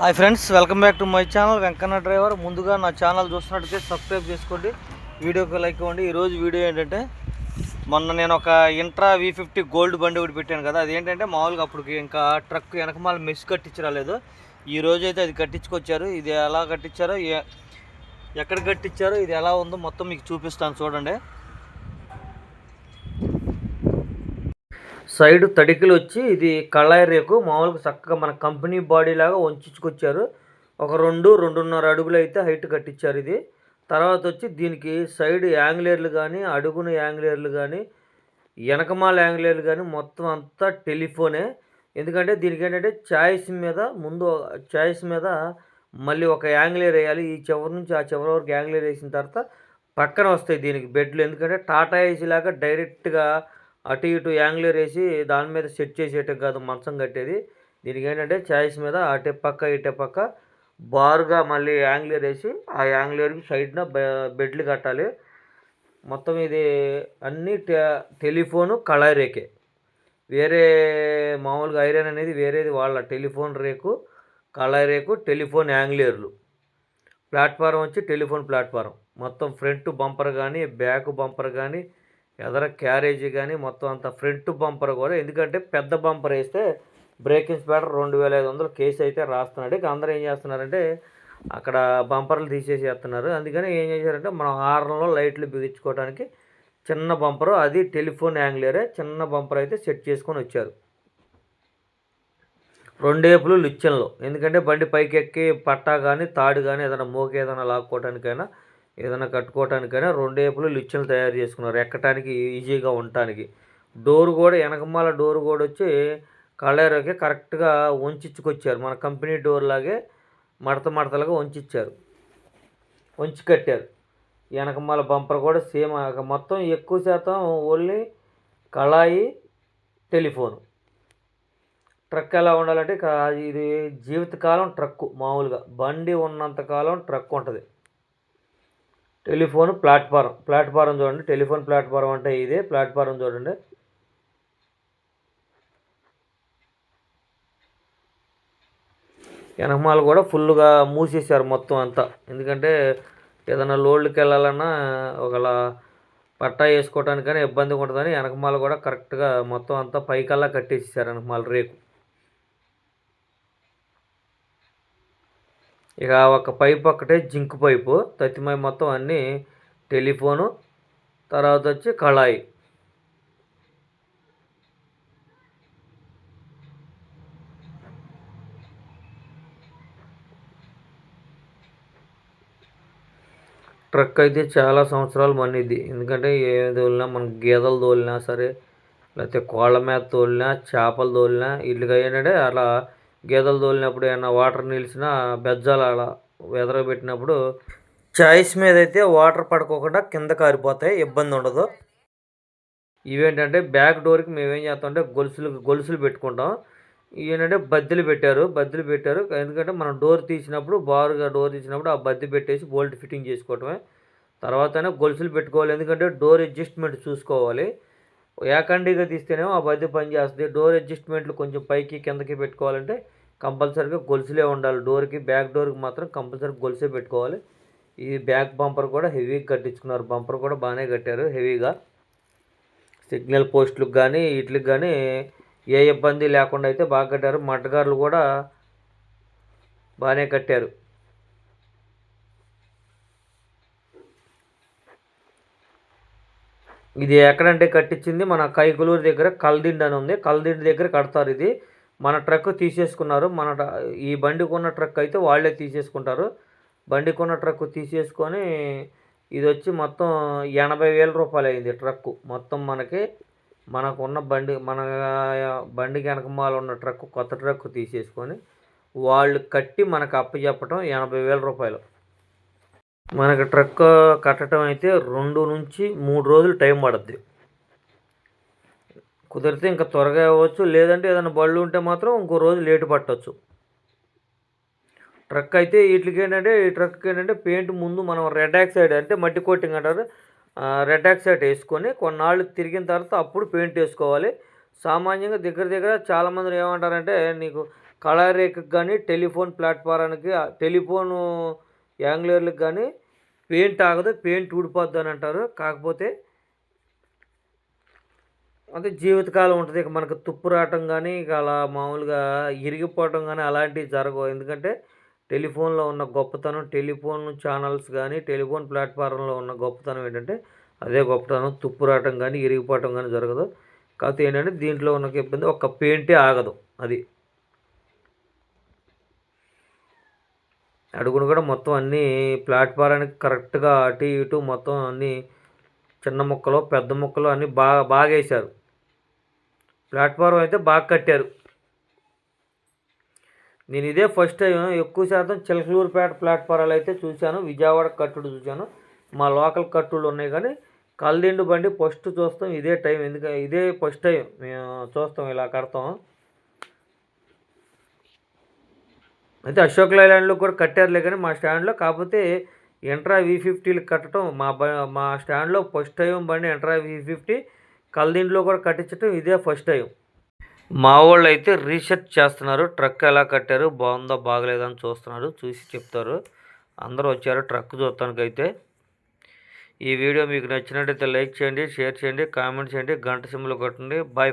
Hi friends welcome back to my channel Venkanna driver ముందుగా నా channel చూస్తున్నట్టయితే subscribe చేసుకోండి. వీడియోకి లైక్ ఇవ్వండి. ఈరోజు వీడియో ఏంటంటే మొన్న నేను ఒక ఇంట్రా వీ ఫిఫ్టీ గోల్డ్ బండి ఒకటి పెట్టాను కదా. అదేంటంటే మామూలుగా అప్పుడు ఇంకా ట్రక్ వెనకమాల మెస్ కట్టించరాలేదు. ఈ రోజు అయితే అది కట్టించుకొచ్చారు. ఇది ఎలా కట్టించారో ఏ- ఎక్కడ కట్టించారో ఇది ఎలా ఉందో మొత్తం మీకు చూపిస్తాను చూడండి. సైడ్ తడికలు వచ్చి ఇది కళాయి రేకు. మామూలుగా చక్కగా మన కంపెనీ బాడీ లాగా వంచుకొచ్చారు. ఒక రెండు రెండున్నర అడుగులు అయితే హైట్ కట్టించారు ఇది. తర్వాత వచ్చి దీనికి సైడ్ యాంగ్లేర్లు కానీ అడుగున యాంగ్లేర్లు కానీ వెనకమాల యాంగ్లేర్లు కానీ మొత్తం అంతా టెలిఫోనే. ఎందుకంటే దీనికి ఏంటంటే ఛాయిస్ మీద ముందు ఛాయిస్ మీద మళ్ళీ ఒక యాంగ్లేర్ వేయాలి. ఈ చివరి నుంచి ఆ చివరి వరకు యాంగ్లేర్ వేసిన తర్వాత పక్కన వస్తాయి దీనికి బెడ్లు. ఎందుకంటే టాటా ఏసీ లాగా డైరెక్ట్గా అటు ఇటు యాంగ్లర్ వేసి దాని మీద సెట్ చేసేటం కాదు మంచం కట్టేది. దీనికి ఏంటంటే ఛాయిస్ మీద అటే పక్క ఇటే పక్క బారుగా మళ్ళీ యాంగ్లర్ వేసి ఆ యాంగ్లర్కి సైడ్న బెడ్లు కట్టాలి. మొత్తం ఇది అన్ని టె టెలిఫోను కళాయి రేకే. వేరే మామూలుగా ఐరన్ అనేది వేరేది వాళ్ళ టెలిఫోన్ రేకు కళాయి రేకు టెలిఫోన్ యాంగ్లేర్లు. ప్లాట్ఫారం వచ్చి టెలిఫోన్ ప్లాట్ఫారం. మొత్తం ఫ్రంట్ బంపర్ కానీ బ్యాక్ బంపర్ కానీ ఎదర క్యారేజీ కానీ మొత్తం అంత ఫ్రంట్ బంపర్ కూడా. ఎందుకంటే పెద్ద బంపర్ వేస్తే బ్రేకింగ్ స్పాడర్ రెండు వేల ఐదు వందలు కేసు అయితే రాస్తున్నాడు. ఇక అందరూ ఏం చేస్తున్నారంటే అక్కడ బంపర్లు తీసేసేస్తున్నారు. అందుకని ఏం చేశారంటే మనం హార్న్లో లైట్లు బిగించుకోవడానికి చిన్న బంపరు అది టెలిఫోన్ యాంగ్లేరే చిన్న బంపర్ అయితే సెట్ చేసుకొని వచ్చారు. రెండేపులు లిచ్చెన్లు. ఎందుకంటే బండి పైకి ఎక్కి పట్టా కానీ తాడు కానీ ఏదైనా మోక ఏదైనా లాక్కోవడానికైనా ఏదైనా కట్టుకోవటానికైనా రెండేపులు లిచ్చలు తయారు చేసుకున్నారు. ఎక్కటానికి ఈజీగా ఉండటానికి. డోర్ కూడా వెనకమాల డోర్ కూడా వచ్చి కళ్ళేరోకి కరెక్ట్గా వంచుకొచ్చారు మన కంపెనీ డోర్ లాగే మడత మడతలుగా వంచిచ్చారు. వంచి కట్టారు. వెనకమాల బంపర్ కూడా సేమ్ మొత్తం ఎక్కువ శాతం ఓన్లీ కళాయి టెలిఫోన్. ట్రక్ ఎలా ఉండాలంటే ఇది జీవితకాలం ట్రక్కు మామూలుగా. బండి ఉన్నంతకాలం ట్రక్ ఉంటుంది టెలిఫోన్ ప్లాట్ఫారం. ప్లాట్ఫారం చూడండి. టెలిఫోన్ ప్లాట్ఫారం అంటే ఇదే. ప్లాట్ఫారం చూడండి. వెనకమాలు కూడా ఫుల్గా మూసేశారు మొత్తం అంతా. ఎందుకంటే ఏదైనా లోడ్లకి వెళ్ళాలన్నా ఒకలా పట్టా వేసుకోవటానికైనా ఇబ్బందిగా ఉంటుందని వెనకమాల కూడా కరెక్ట్గా మొత్తం అంతా పైకల్లా కట్టేసేసారు వెనకమాల రేకు. ఇక ఒక పైప్ ఒక్కటే జింక్ పైపు తత్తిమై మొత్తం అన్నీ టెలిఫోను తర్వాత వచ్చి కళాయి. ట్రక్ అయితే చాలా సంవత్సరాలు మన్నిద్ది. ఎందుకంటే ఏ తోలినా మన గేదెలు తోలినా సరే లేకపోతే కోళ్ళ మీద తోలినా చేపలు తోలినా ఇల్లుగా ఏంటంటే అలా గేదెలు తోలినప్పుడు ఏమైనా వాటర్ నిలిచినా బెజ్జాలు అలా ఎదరబెట్టినప్పుడు చాయిస్ మీద అయితే వాటర్ పడుకోకుండా కింద కారిపోతాయి ఇబ్బంది ఉండదు. ఇవేంటంటే బ్యాక్ డోర్కి మేమేం చేస్తాం చేస్తామంటే గొలుసులు గొలుసులు పెట్టుకుంటాం. ఏంటంటే బద్దెలు పెట్టారు బద్దెలు పెట్టారు. ఎందుకంటే మనం డోర్ తీసినప్పుడు బారుగా డోర్ తీసినప్పుడు ఆ బద్దె పెట్టేసి బోల్ట్ ఫిట్టింగ్ చేసుకోవటమే. తర్వాతనే గొలుసులు పెట్టుకోవాలి. ఎందుకంటే డోర్ అడ్జస్ట్మెంట్ చూసుకోవాలి. ఏకండిగా తీస్తేనేమో ఆ బద్దె పని చేస్తుంది. డోర్ అడ్జస్ట్మెంట్లు కొంచెం పైకి కిందకి పెట్టుకోవాలంటే కంపల్సరీగా గొలుసులే ఉండాలి. డోర్కి బ్యాక్ డోర్కి మాత్రం కంపల్సరీ గొలుసే పెట్టుకోవాలి. ఈ బ్యాక్ బంపర్ కూడా హెవీగా కట్టించుకున్నారు. బంపర్ కూడా బాగానే కట్టారు హెవీగా. సిగ్నల్ పోస్టులకు కానీ వీటికి కానీ ఏ ఇబ్బంది లేకుండా అయితే బాగా కట్టారు. మట్టగారులు కూడా బాగానే కట్టారు. ఇది ఎక్కడంటే కట్టించింది మన కైకులూరు దగ్గర కల్దిండి అని ఉంది. కల్దిండి దగ్గర కడతారు ఇది. మన ట్రక్ తీసేసుకున్నారు. మన ఈ బండి కొన్న ట్రక్ అయితే వాళ్ళే తీసేసుకుంటారు. బండి కొన్న ట్రక్ తీసేసుకొని ఇది వచ్చి మొత్తం ఎనభై వేల రూపాయలు అయింది ట్రక్కు. మొత్తం మనకి మనకున్న బండి మన బండి వెనకమాల ఉన్న ట్రక్ కొత్త ట్రక్ తీసేసుకొని వాళ్ళు కట్టి మనకు అప్పచెప్పటం ఎనభై వేల రూపాయలు. మనకి ట్రక్ కట్టడం అయితే రెండు నుంచి మూడు రోజులు టైం పడుద్ది. కుదిరితే ఇంకా త్వరగా అవ్వచ్చు లేదంటే ఏదైనా బళ్ళు ఉంటే మాత్రం ఇంకో రోజు లేటు పట్టవచ్చు ట్రక్ అయితే వీటికి ఏంటంటే ఈ ట్రక్ ఏంటంటే పెయింట్ ముందు మనం రెడ్ ఆక్సైడ్ అంటే మట్టి కోటింగ్ అంటారు. రెడ్ ఆక్సైడ్ వేసుకొని కొన్నాళ్ళు తిరిగిన తర్వాత అప్పుడు పెయింట్ వేసుకోవాలి. సామాన్యంగా దగ్గర దగ్గర చాలామంది ఏమంటారంటే నీకు కళారేఖకు కానీ టెలిఫోన్ ప్లాట్ఫారానికి టెలిఫోను యాంగ్లేర్లకు కానీ పెయింట్ ఆగదు పెయింట్ ఊడిపోద్ది అని అంటారు. కాకపోతే అంటే జీవితకాలం ఉంటుంది. ఇక మనకు తుప్పు రావటం కానీ ఇక అలా మామూలుగా ఇరిగిపోవటం కానీ అలాంటివి జరగవు. ఎందుకంటే టెలిఫోన్లో ఉన్న గొప్పతనం టెలిఫోన్ ఛానల్స్ కానీ టెలిఫోన్ ప్లాట్ఫారంలో ఉన్న గొప్పతనం ఏంటంటే అదే గొప్పతనం. తుప్పు రావటం కానీ ఇరిగిపోవటం కానీ జరగదు. కాకపోతే ఏంటంటే దీంట్లో ఉన్న ఇబ్బంది ఒక పెయింటే ఆగదు. అది అడుగును కూడా మొత్తం అన్నీ ప్లాట్ఫారానికి కరెక్ట్గా అటు ఇటు మొత్తం అన్నీ చిన్న ముక్కలు పెద్ద ముక్కలు అన్నీ బాగా బాగా వేశారు ప్లాట్ఫారం అయితే బాగా కట్టారు. నేను ఇదే ఫస్ట్ టైం ఎక్కువ శాతం చిలకలూరుపేట ప్లాట్ఫారాలు అయితే చూశాను. విజయవాడ కట్టుడు చూశాను. మా లోకల్ కట్టుళ్ళు ఉన్నాయి కానీ కల్దిండు బండి ఫస్ట్ చూస్తాం ఇదే టైం. ఎందుకంటే ఇదే ఫస్ట్ టైం మేము చూస్తాం ఇలా కడతాం. అయితే అశోక్ లైలాండ్లో కూడా కట్టారులే కానీ మా స్టాండ్లో కాకపోతే ఎంట్రా వి ఫిఫ్టీలు కట్టడం మా బ మా స్టాండ్లో ఫస్ట్ టైం బండి ఎంట్రా వి ఫిఫ్టీ కల్దింట్లో కూడా కట్టించడం ఇదే ఫస్ట్ టైం మా వాళ్ళు అయితే రీసెర్చ్ చేస్తున్నారు. ట్రక్ ఎలా కట్టారు బాగుందా బాగలేదా అని చూస్తున్నారు. చూసి చెప్తారు. అందరూ వచ్చారు ట్రక్ చూడటానికి ఈ వీడియో మీకు నచ్చినట్టయితే లైక్ చేయండి షేర్ చేయండి కామెంట్ చేయండి గంట సింబల్ కొట్టండి. బాయ్